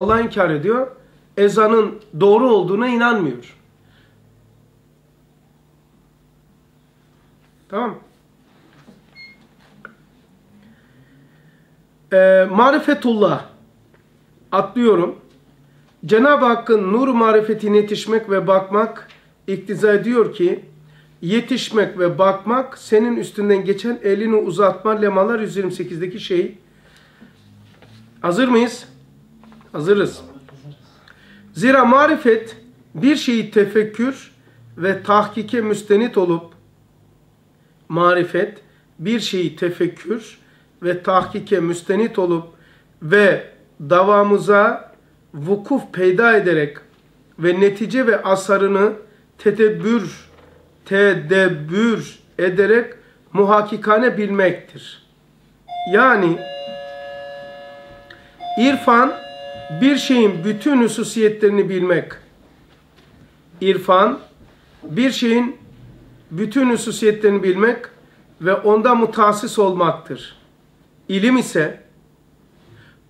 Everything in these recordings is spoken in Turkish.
Allah inkar ediyor. Ezanın doğru olduğuna inanmıyor. Tamam Ee, marifetullah atlıyorum. Cenab-ı Hakk'ın nur marifetine yetişmek ve bakmak iktiza ediyor ki yetişmek ve bakmak senin üstünden geçen elini uzatma lemalar 128'deki şey. Hazır mıyız? Hazırız. Zira marifet bir şeyi tefekkür ve tahkike müstenit olup marifet bir şeyi tefekkür ve tahkike müstenit olup ve davamıza vukuf peyda ederek ve netice ve asarını tedebbür tedebbür ederek muhakikane bilmektir. Yani irfan bir şeyin bütün hususiyetlerini bilmek. İrfan bir şeyin bütün hususiyetlerini bilmek ve onda mutasis olmaktır. İlim ise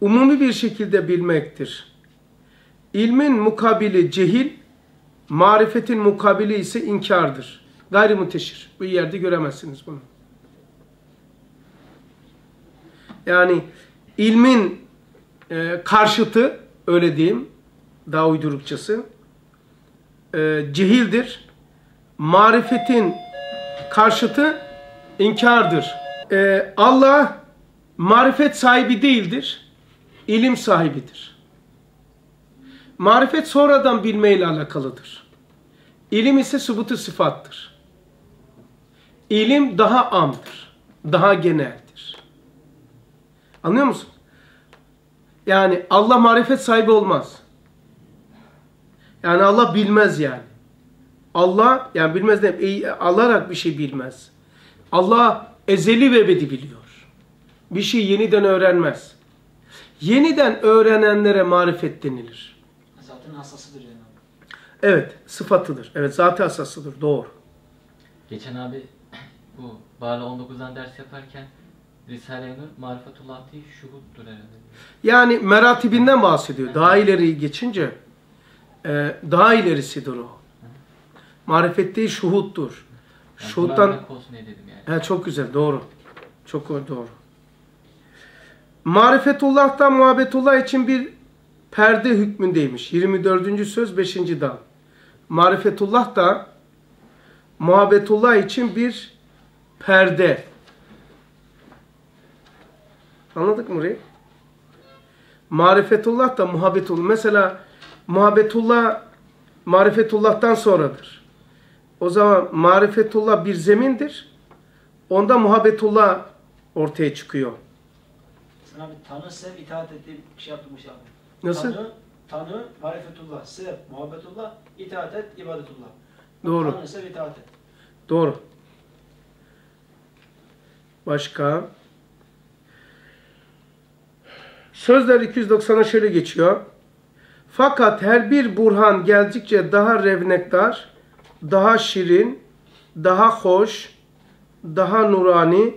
umumi bir şekilde bilmektir. İlmin mukabili cehil, marifetin mukabili ise inkardır. Gayri muteşir. Bu yerde göremezsiniz bunu. Yani ilmin e, karşıtı, öyle diyeyim, daha uydurukçası, e, cehildir. Marifetin karşıtı inkardır. E, Allah marifet sahibi değildir, ilim sahibidir. Marifet sonradan bilmeyle alakalıdır. İlim ise subutu sıfattır. İlim daha amdır, daha geneldir. Anlıyor musun? Yani Allah marifet sahibi olmaz. Yani Allah bilmez yani. Allah yani bilmez ne alarak bir şey bilmez. Allah ezeli ve ebedi biliyor. Bir şey yeniden öğrenmez. Yeniden öğrenenlere marifet denilir. Zaten hasasıdır yani. Evet, sıfatıdır. Evet, zaten asasıdır. Doğru. Geçen abi bu Bala 19'dan ders yaparken Risale-i Nur marifetullah'tı şuhuttur herhalde. Yani meratibinden bahsediyor. Daha ileri geçince e, daha ilerisidir o. Marifet değil şuhuttur. Yani Şuhuttan yani. He, çok güzel, doğru. Çok doğru. Marifetullah'tan muhabbetullah için bir perde hükmündeymiş. 24. söz 5. dal. Marifetullah da muhabbetullah için bir perde. Anladık mı burayı? Marifetullah da muhabbetullah. Mesela muhabbetullah marifetullah'tan sonradır. O zaman marifetullah bir zemindir. Onda muhabbetullah ortaya çıkıyor. Sana bir tanı, sev, itaat ettiği şey yaptırmış abi. Nasıl? Tanı, tanı, marifetullah, sev, muhabbetullah, itaat et, ibadetullah. Doğru. Tanı, sev, itaat et. Doğru. Başka? Sözler 290'a şöyle geçiyor. Fakat her bir burhan geldikçe daha revnektar, daha şirin, daha hoş, daha nurani,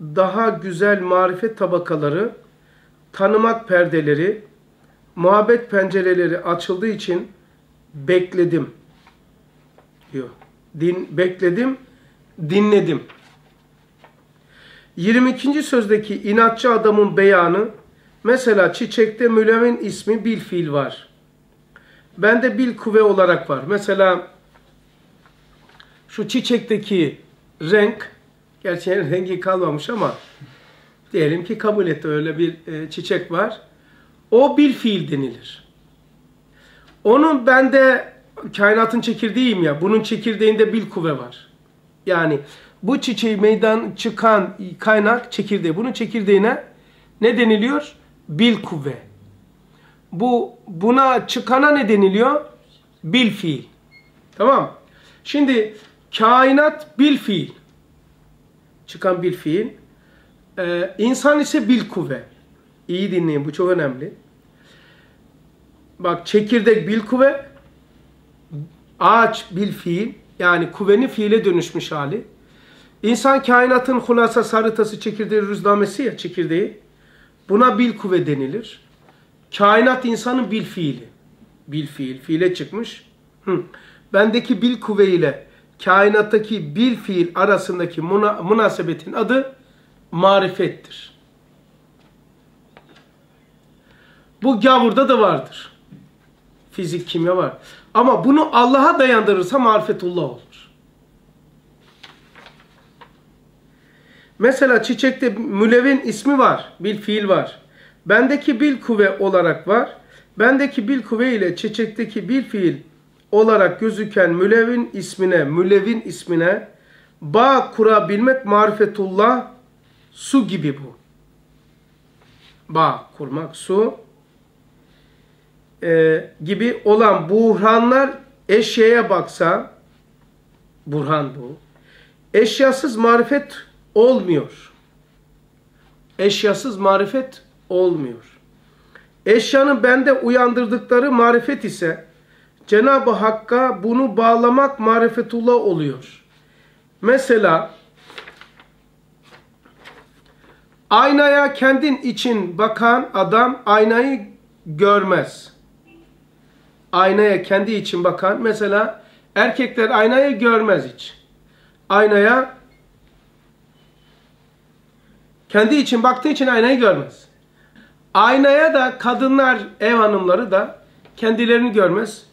daha güzel marifet tabakaları, tanımak perdeleri, muhabbet pencereleri açıldığı için bekledim diyor. Din, bekledim, dinledim. 22. sözdeki inatçı adamın beyanı, mesela çiçekte mülevin ismi bil fiil var. Bende bil kuvve olarak var. Mesela şu çiçekteki renk, gerçi rengi kalmamış ama diyelim ki kabul etti öyle bir e, çiçek var. O bil fiil denilir. Onun bende kainatın çekirdeğiyim ya. Bunun çekirdeğinde bil kuvve var. Yani bu çiçeği meydan çıkan kaynak çekirdeği. Bunun çekirdeğine ne deniliyor? Bil kuvve. Bu buna çıkana ne deniliyor? Bil fiil. Tamam. Şimdi kainat bil fiil. Çıkan bil fiil. Ee, insan ise bil kuvve. İyi dinleyin bu çok önemli. Bak çekirdek bil kuvve, ağaç bil fiil yani kuvvenin fiile dönüşmüş hali. İnsan kainatın hulasa haritası çekirdeği rüznamesi ya çekirdeği. Buna bil kuvve denilir. Kainat insanın bil fiili. Bil fiil. Fiile çıkmış. Hı. Bendeki bil kuvve ile kainattaki bil fiil arasındaki muna, münasebetin adı marifettir. Bu gavurda da vardır. Fizik, kimya var. Ama bunu Allah'a dayandırırsa marifetullah olur. Mesela çiçekte mülevin ismi var. Bil fiil var. Bendeki bil kuvve olarak var. Bendeki bil kuvve ile çiçekteki bil fiil olarak gözüken mülevin ismine, mülevin ismine bağ kurabilmek marifetullah su gibi bu. Bağ kurmak su e, gibi olan buhranlar eşyaya baksa burhan bu. Eşyasız marifet olmuyor. Eşyasız marifet olmuyor. Eşyanın bende uyandırdıkları marifet ise Cenab-ı Hakk'a bunu bağlamak marifetullah oluyor. Mesela aynaya kendin için bakan adam aynayı görmez. Aynaya kendi için bakan mesela erkekler aynayı görmez hiç. Aynaya kendi için baktığı için aynayı görmez. Aynaya da kadınlar, ev hanımları da kendilerini görmez.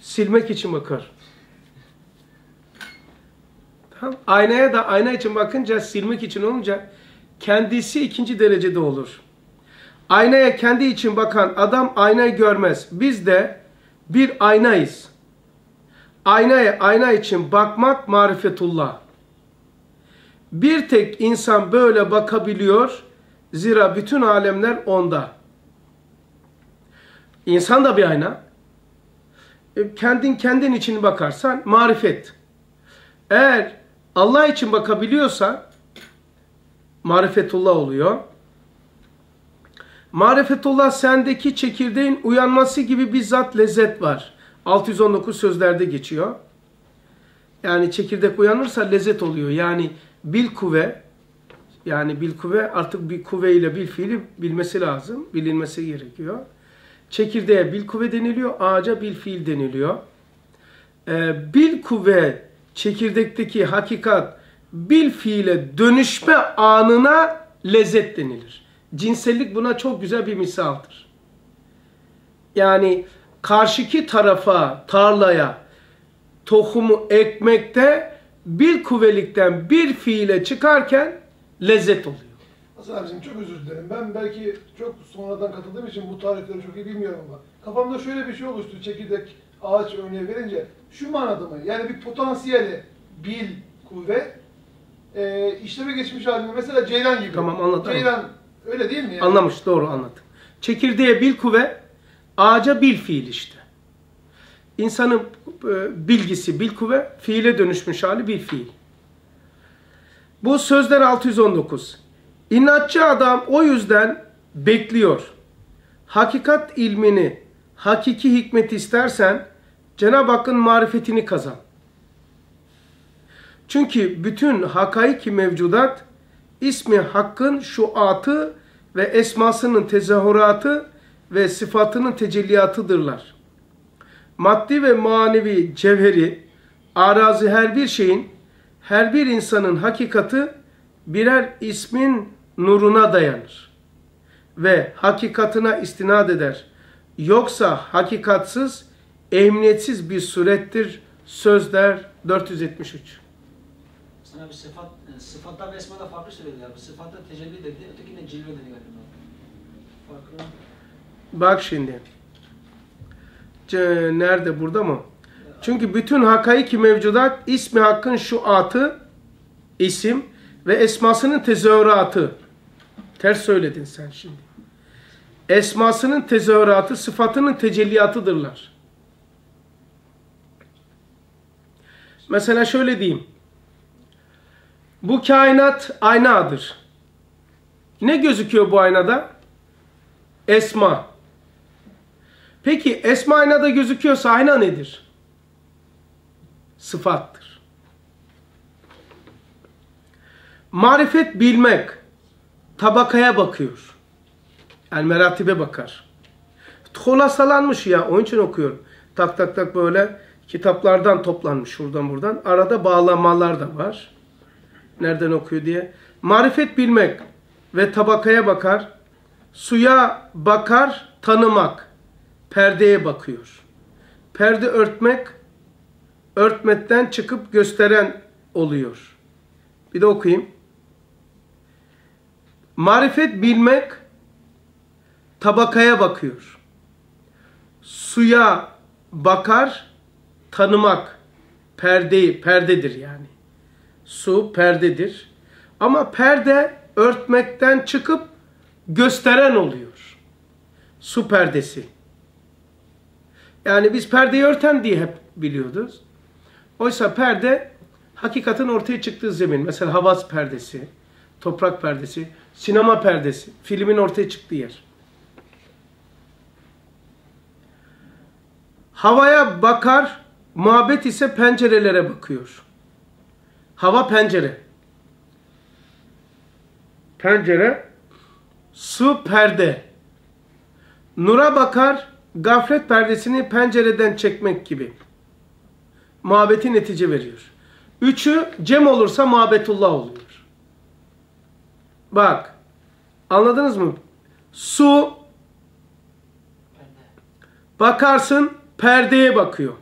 Silmek için bakar. Tamam. Aynaya da ayna için bakınca silmek için olunca kendisi ikinci derecede olur. Aynaya kendi için bakan adam aynayı görmez. Biz de bir aynayız. Aynaya ayna için bakmak marifetullah. Bir tek insan böyle bakabiliyor. Zira bütün alemler onda. İnsan da bir ayna. E, kendin kendin için bakarsan marifet. Eğer Allah için bakabiliyorsan marifetullah oluyor. Marifetullah sendeki çekirdeğin uyanması gibi bir zat lezzet var. 619 sözlerde geçiyor. Yani çekirdek uyanırsa lezzet oluyor. Yani bil kuvve yani bil kuvve artık bir kuvve ile bil fiili bilmesi lazım. Bilinmesi gerekiyor. Çekirdeğe bil kuvve deniliyor. Ağaca bil fiil deniliyor. Ee, bil kuvve çekirdekteki hakikat bil fiile dönüşme anına lezzet denilir. Cinsellik buna çok güzel bir misaldır. Yani karşıki tarafa, tarlaya tohumu ekmekte bir kuvvelikten bir fiile çıkarken lezzet oluyor. Hasan abicim çok özür dilerim. Ben belki çok sonradan katıldığım için bu tarifleri çok iyi bilmiyorum ama kafamda şöyle bir şey oluştu çekirdek ağaç örneği verince. Şu manada mı? Yani bir potansiyeli, bil, kuvvet e, işleme geçmiş halinde mesela ceylan gibi. Tamam, anladım. Ceylan öyle değil mi? Yani? Anlamış doğru anladım. Çekirdeğe bil kuvve, ağaca bil fiil işte. İnsanın bilgisi bil kuvve, fiile dönüşmüş hali bil fiil. Bu sözler 619. İnatçı adam o yüzden bekliyor. Hakikat ilmini, hakiki hikmeti istersen Cenab-ı Hakk'ın marifetini kazan. Çünkü bütün hakaiki mevcudat ismi Hakk'ın şuatı ve esmasının tezahüratı ve sıfatının tecelliyatıdırlar. Maddi ve manevi cevheri, arazi her bir şeyin, her bir insanın hakikati birer ismin nuruna dayanır ve hakikatına istinad eder. Yoksa hakikatsız, emniyetsiz bir surettir. Sözler 473. Sana bir sıfat, e, sıfatta ve esmada farklı söylediler. Bu sıfatta tecelli dedi, ötekinde cilve dedi galiba. Farklı. Bak şimdi. Nerede? Burada mı? Çünkü bütün hakaiki mevcudat ismi hakkın şu atı isim ve esmasının tezahüratı. Ters söyledin sen şimdi. Esmasının tezahüratı sıfatının tecelliyatıdırlar. Mesela şöyle diyeyim. Bu kainat aynadır. Ne gözüküyor bu aynada? Esma. Peki esma aynada gözüküyorsa ayna nedir? Sıfattır. Marifet bilmek tabakaya bakıyor. El meratibe bakar. Holasalanmış ya. Onun için okuyorum. Tak tak tak böyle kitaplardan toplanmış şuradan buradan. Arada bağlamalar da var. Nereden okuyor diye. Marifet bilmek ve tabakaya bakar. Suya bakar, tanımak. Perdeye bakıyor. Perde örtmek, örtmekten çıkıp gösteren oluyor. Bir de okuyayım. Marifet bilmek tabakaya bakıyor. Suya bakar, tanımak perdeyi perdedir yani. Su perdedir. Ama perde örtmekten çıkıp gösteren oluyor. Su perdesi. Yani biz perdeyi örten diye hep biliyoruz. Oysa perde hakikatin ortaya çıktığı zemin. Mesela havas perdesi, toprak perdesi, sinema perdesi, filmin ortaya çıktığı yer. Havaya bakar, muhabbet ise pencerelere bakıyor. Hava pencere. Pencere, su perde. Nura bakar, gaflet perdesini pencereden çekmek gibi. Muhabbeti netice veriyor. Üçü cem olursa muhabbetullah oluyor. Bak, anladınız mı? Su, bakarsın perdeye bakıyor.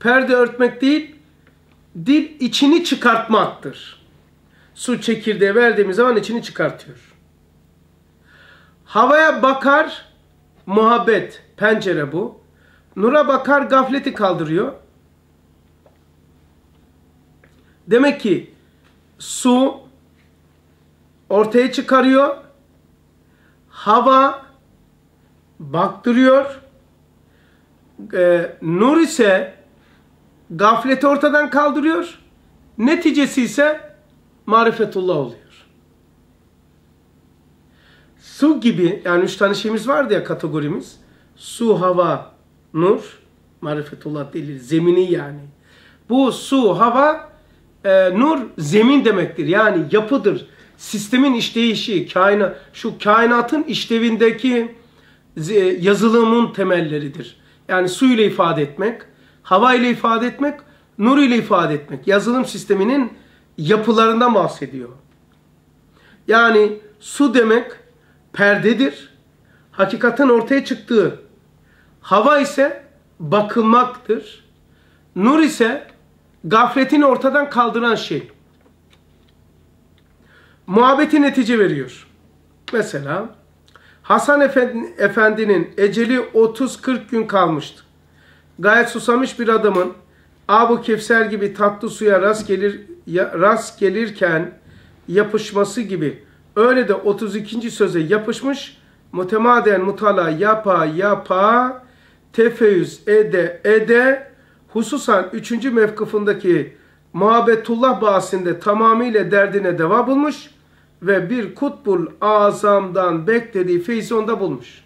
Perde örtmek değil, dil içini çıkartmaktır. Su çekirdeği verdiğimiz zaman içini çıkartıyor. Havaya bakar, muhabbet, pencere bu. Nura bakar, gafleti kaldırıyor. Demek ki su ortaya çıkarıyor. Hava baktırıyor. Ee, nur ise gafleti ortadan kaldırıyor. Neticesi ise marifetullah oluyor. Su gibi yani üç tane şeyimiz vardı ya kategorimiz. Su, hava, nur, marifetullah delil, zemini yani. Bu su, hava, e, nur zemin demektir. Yani yapıdır. Sistemin işleyişi, kaina, şu kainatın işlevindeki yazılımın temelleridir. Yani su ile ifade etmek, hava ile ifade etmek, nur ile ifade etmek. Yazılım sisteminin yapılarından bahsediyor. Yani su demek perdedir. Hakikatin ortaya çıktığı. Hava ise bakılmaktır. Nur ise gafletini ortadan kaldıran şey. Muhabbeti netice veriyor. Mesela Hasan Efendi, Efendi'nin eceli 30-40 gün kalmıştı. Gayet susamış bir adamın Abu Kevser gibi tatlı suya rast gelir ya, rast gelirken yapışması gibi öyle de 32. söze yapışmış mütemaden mutala yapa yapa tefeyyüz ede ede hususan 3. mevkıfındaki muhabbetullah bahsinde tamamıyla derdine deva bulmuş ve bir kutbul azamdan beklediği feyzi onda bulmuş.